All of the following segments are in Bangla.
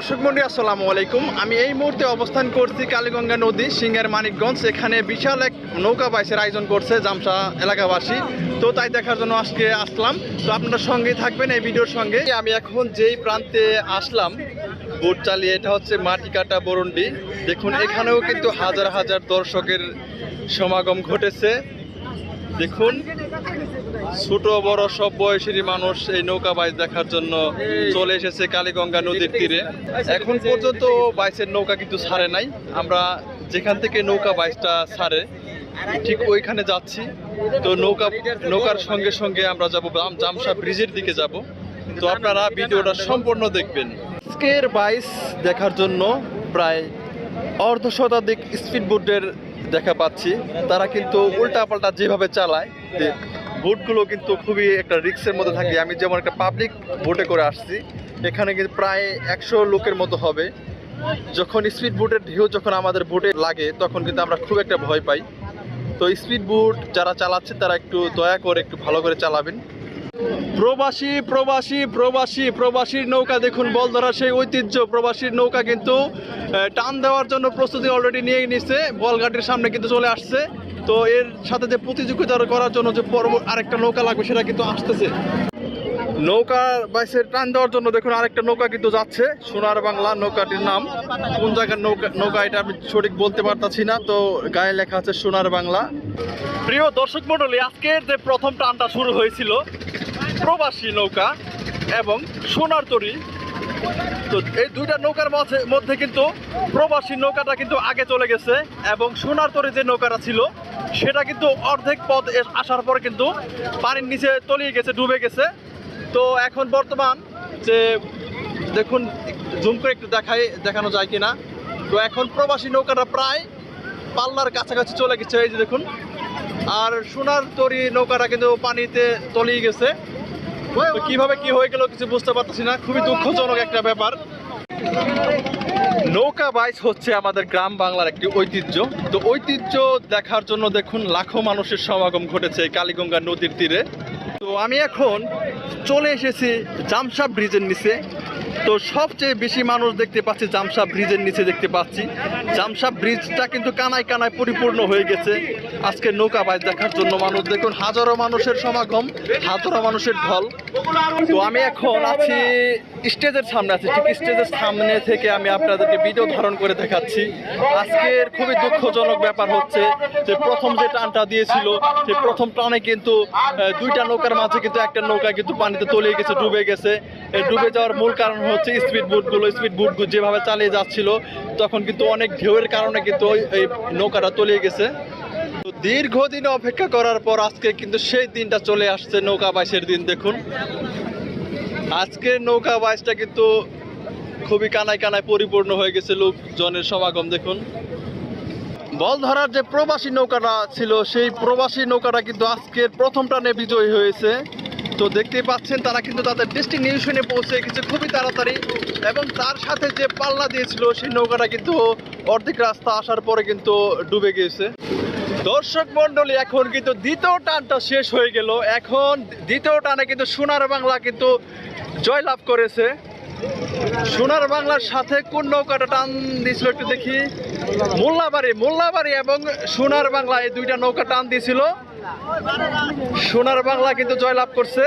দর্শক মন্ডলী, আসসালামু আলাইকুম। আমি এই মুহূর্তে অবস্থান করছি কালীগঙ্গা নদী, সিঙ্গার মানিকগঞ্জ। এখানে বিশাল এক নৌকা বাইসের আয়োজন করছে জামসা এলাকাবাসী। তো তাই দেখার জন্য আজকে আসলাম। তো আপনারা সঙ্গে থাকবেন এই ভিডিওর সঙ্গে। আমি এখন যেই প্রান্তে আসলাম, বোট চালিয়ে, এটা হচ্ছে মাটি কাটা বরুন্ডি। দেখুন, এখানেও কিন্তু হাজার হাজার দর্শকের সমাগম ঘটেছে। দেখুন ছোট বড় সব বয়সেরই মানুষ এই নৌকা বাইচ দেখার জন্য চলে এসেছে কালীগঙ্গা নদীর তীরে। এখন পর্যন্ত বাইচের নৌকা কিন্তু ছাড়ে নাই। আমরা যেখান থেকে নৌকা বাইচটা ছাড়ে, ঠিক ওইখানে যাচ্ছি। তো নৌকা, নৌকার সঙ্গে সঙ্গে আমরা যাব জামসা ব্রিজের দিকে যাব। তো আপনারা ভিডিওটা সম্পূর্ণ দেখবেন। আজকের বাইচ দেখার জন্য প্রায় অর্ধ শতাধিক স্পিড বোটের দেখা পাচ্ছি। তারা কিন্তু উল্টা পাল্টা যেভাবে চালায় যে বোটগুলো কিন্তু খুবই একটা রিক্সের মধ্যে থাকে। আমি যেমন একটা পাবলিক বোটে করে আসছি, এখানে কিন্তু প্রায় একশো লোকের মতো হবে। যখন স্পিড বোটের ঢেউ যখন আমাদের বোটে লাগে, তখন কিন্তু আমরা খুব একটা ভয় পাই। তো স্পিড বোট যারা চালাচ্ছে তারা একটু দয়া করে, একটু ভালো করে চালাবেন। প্রবাসী প্রবাসী প্রবাসী, প্রবাসীর নৌকা দেখুন, বল ধরা সেই ঐতিহ্য, প্রবাসীর নৌকা কিন্তু টান দেওয়ার জন্য প্রস্তুতি অলরেডি নিয়ে নিছে বলঘাটের সামনে কিন্তু চলে আসছে। তো এর সাথে যে প্রতিযোগিতা করার জন্য যে পর্ব আরেকটা নৌকা লাগবে, সেটা কিন্তু আসতেছে। নৌকা বাইসের টান দেওয়ার জন্য দেখুন, আরেকটা নৌকা কিন্তু যাচ্ছে, সোনার বাংলা নৌকাটির নাম। কোন জায়গার নৌকা নৌকা এটা আমি সঠিক বলতে পারতাছি না, তো গায়ে লেখা আছে সোনার বাংলা। প্রিয় দর্শক মণ্ডলী, আজকের যে প্রথম টানটা শুরু হয়েছিল প্রবাসী নৌকা এবং সোনার তরি। তো এই দুইটা নৌকার মধ্যে কিন্তু প্রবাসী নৌকাটা কিন্তু আগে চলে গেছে এবং সোনার তরী যে নৌকাটা ছিল, সেটা কিন্তু অর্ধেক পথ আসার পর কিন্তু পানির নিচে তলিয়ে গেছে, ডুবে গেছে। তো এখন বর্তমান যে দেখুন, জুম করে একটু দেখাই, দেখানো যায় কিনা। তো এখন প্রবাসী নৌকাটা প্রায় পাল্লার কাছাকাছি চলে গেছে, এই যে দেখুন। আর সোনার তরি নৌকাটা কিন্তু পানিতে তলিয়ে গেছে। কীভাবে কি হয়ে গেল কিছু বুঝতে পারতেছি না। খুবই দুঃখজনক একটা ব্যাপার। নৌকা বাইচ হচ্ছে আমাদের গ্রাম বাংলার একটি ঐতিহ্য। তো ঐতিহ্য দেখার জন্য দেখুন লাখো মানুষের সমাগম ঘটেছে কালীগঙ্গা নদীর তীরে। তো আমি এখন চলে এসেছি জামসা ব্রিজের নিচে। তো সবচেয়ে বেশি মানুষ দেখতে পাচ্ছি জামসা ব্রিজের নিচে দেখতে পাচ্ছি। জামসা ব্রিজটা কিন্তু কানায় কানায় পরিপূর্ণ হয়ে গেছে। আজকে নৌকা বাইচ দেখার জন্য মানুষ। দেখুন, হাজারো মানুষের সমাগম, হাজারো মানুষের ঢল। তো আমি এখন আছি স্টেজের সামনে আছি। ঠিক স্টেজের সামনে থেকে আমি আপনাদেরকে ভিডিও ধারণ করে দেখাচ্ছি। আজকের খুবই দুঃখজনক ব্যাপার হচ্ছে যে প্রথম যে টানটা দিয়েছিল, সেই প্রথম টানে কিন্তু দুইটা নৌকার মাঝে কিন্তু একটা নৌকা কিন্তু পানিতে তলিয়ে গেছে, ডুবে গেছে। ডুবে যাওয়ার মূল কারণ হচ্ছে স্পিড বুটগুলো স্পিড বুটগুলো যেভাবে চালিয়ে যাচ্ছিল, তখন কিন্তু অনেক ঢেউয়ের কারণে কিন্তু এই নৌকাটা তলিয়ে গেছে। দীর্ঘদিন অপেক্ষা করার পর আজকে কিন্তু সেই দিনটা চলে আসছে নৌকা বাইশের দিন, দেখুন। আজকের নৌকা বাইশটা কিন্তু খুবই কানায় কানায় পরিপূর্ণ হয়ে গেছে লোকজনের সমাগম, দেখুন। বল ধরার যে প্রবাসী নৌকাটা ছিল, সেই প্রবাসী নৌকাটা কিন্তু আজকের প্রথম টানে বিজয়ী হয়েছে। তো দেখতেই পাচ্ছেন, তারা কিন্তু তাদের ডেস্টিনেশনে পৌঁছে গেছে খুবই তাড়াতাড়ি এবং তার সাথে যে পাল্লা দিয়েছিল, সেই নৌকাটা কিন্তু অর্ধেক রাস্তা আসার পরে কিন্তু ডুবে গিয়েছে দর্শক মন্ডলী এখন কিন্তু দ্বিতীয় টানটা শেষ হয়ে গেল। এখন দ্বিতীয় টানে কিন্তু সোনার বাংলা কিন্তু জয়লাভ করেছে। সোনার বাংলার সাথে কোন নৌকাটা টান দিয়েছিল একটু দেখি। মোল্লাবাড়ি মোল্লাবাড়ি এবং সোনার বাংলা এই দুইটা নৌকা টান দিয়েছিল। সোনার বাংলা কিন্তু জয়লাভ করছে।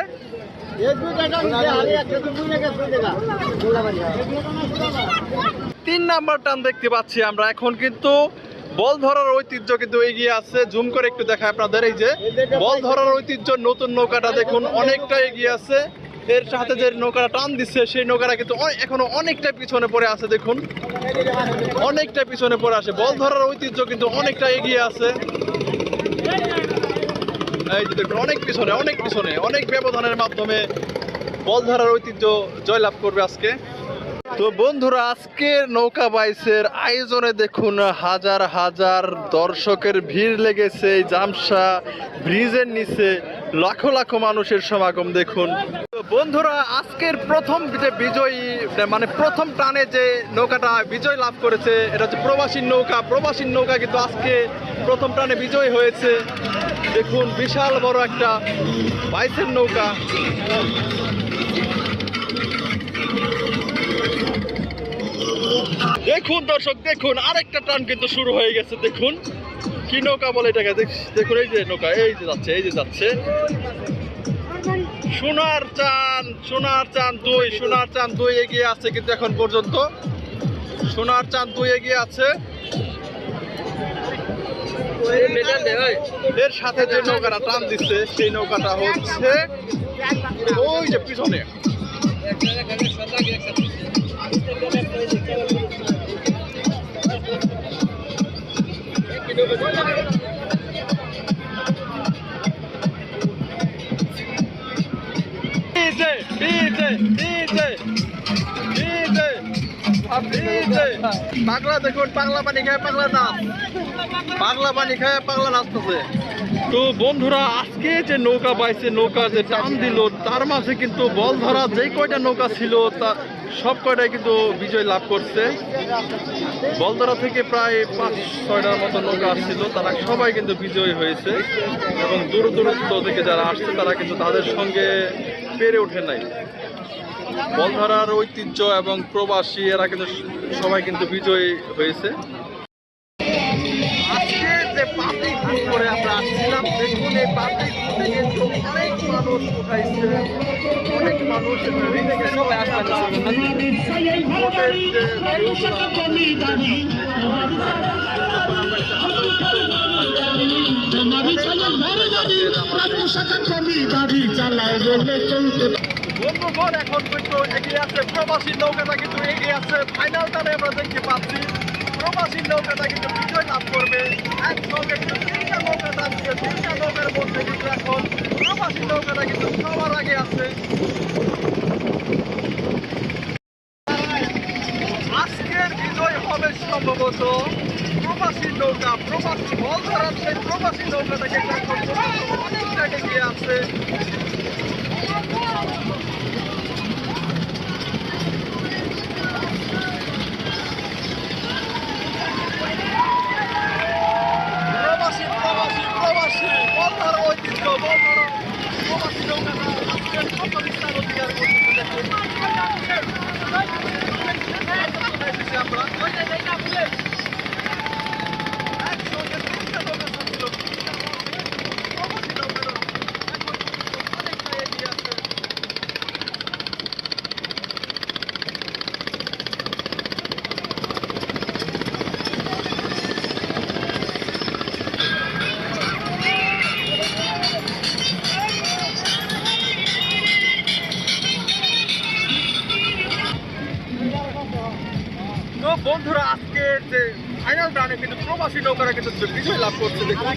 তিন নাম্বার টান দেখতে পাচ্ছি আমরা। এখন কিন্তু বল ধরার ঐতিহ্য কিন্তু এগিয়ে আছে। জুম করে একটু দেখায় আপনাদের এই যে, বল ধরার ঐতিহ্য, নতুন নৌকাটা দেখুন, অনেকটা এগিয়ে আছে। এর সাথে যে নৌকাটা টান দিচ্ছে, সেই নৌকাটা কিন্তু এখনও অনেকটা পিছনে পড়ে আছে, দেখুন। অনেকটা পিছনে পড়ে আছে। বল ধরার ঐতিহ্য কিন্তু অনেকটা এগিয়ে আছে। এই দেখুন, অনেক পিছনে অনেক পিছনে, অনেক ব্যবধানের মাধ্যমে বল ধরার ঐতিহ্য জয়লাভ করবে আজকে। তো বন্ধুরা, আজকের নৌকা বাইসের আয়োজনে দেখুন হাজার হাজার দর্শকের ভিড় লেগেছে। এই জামসা ব্রিজের নিচে লাখো লাখো মানুষের সমাগম দেখুন। বন্ধুরা, আজকের প্রথম যে বিজয়ী মানে প্রথম টানে যে নৌকাটা বিজয় লাভ করেছে, এটা হচ্ছে প্রবাসী নৌকা। প্রবাসী নৌকা কিন্তু আজকে প্রথম টানে বিজয় হয়েছে। দেখুন, বিশাল বড় একটা বাইসের নৌকা। দেখুন দর্শক, দেখুন, আরেকটা টান কিন্তু শুরু হয়ে গেছে, দেখুন। কি নৌকা বলে এটাকে? দেখ- দেখুন, এই যে নৌকা, এই যে যাচ্ছে, এই যে যাচ্ছে। সোনার চান সোনার চান দুই, সোনার চান দুই এগিয়ে আছে কিন্তু এখন পর্যন্ত। সোনার চান দুই এগিয়ে আছে। এর সাথে যে নৌকাটা টান দিচ্ছে, সেই নৌকাটা হচ্ছে ওই যে পিছনে। পাগলা দেখুন, পাগলা পানি খায় পাগলা নাচ পাগলা পানি খায় পাগলা নাচতেছে তো বন্ধুরা, আজকে যে নৌকা পাইছে নৌকা যে টান দিল, তার মাঝে কিন্তু বল ধরা যে কয়টা নৌকা ছিল, তা সব কয়টাই কিন্তু বিজয় লাভ করছে। বলদরা থেকে প্রায় পাঁচ, ছয়টার মতো নৌকা আসছিল, তারা সবাই কিন্তু বিজয়ী হয়েছে। এবং দূর দূরত্ব থেকে যারা আসছে, তারা কিন্তু তাদের সঙ্গে পেরে ওঠে নাই। বলধরার ঐতিহ্য এবং প্রবাসী, এরা কিন্তু সবাই কিন্তু বিজয়ী হয়েছে। যে পাবলিক বুক করে আমরা আসছিলাম দেখুন এই পাবলিক কিন্তু অনেক মানুষ উঠাইছে। অনেক মানুষ সবাই চলতে বন্ধুগণ এখন কিন্তু এগিয়ে আছে। প্রবাসী নৌকাটা কিন্তু এগিয়ে আছে। ফাইনাল টানে আমরা দেখতে পাচ্ছি প্রবাসী নৌকাটা কিন্তু বিজয় লাভ করবে। একসঙ্গে কিন্তু তিনটা নৌকা টানছে তিনটা নৌকার মধ্যে কিন্তু এখন প্রবাসী নৌকাটা কিন্তু সবার আগে আছে। আজকের বিজয় হবে সম্ভবত প্রবাসী নৌকা, প্রবাসী বল ধরার সেই প্রবাসী নৌকাটা কিন্তু এখন পর্যন্ত অনেকটা এগিয়ে আছে। প্রবাসী বন্ধুরা, আজকে যে ফাইনাল রানে কিন্তু প্রবাসী নৌকারা কিন্তু বিজয় লাভ করছে, দেখুন।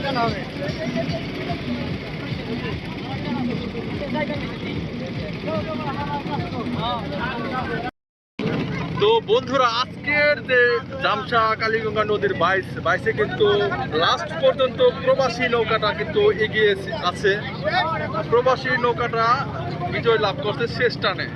তো বন্ধুরা, আজকের যে জামসা কালীগঙ্গা নদীর বাইস বাইসে কিন্তু লাস্ট পর্যন্ত প্রবাসী নৌকাটা কিন্তু এগিয়ে আছে। প্রবাসী নৌকাটা বিজয় লাভ করছে শেষ টানে।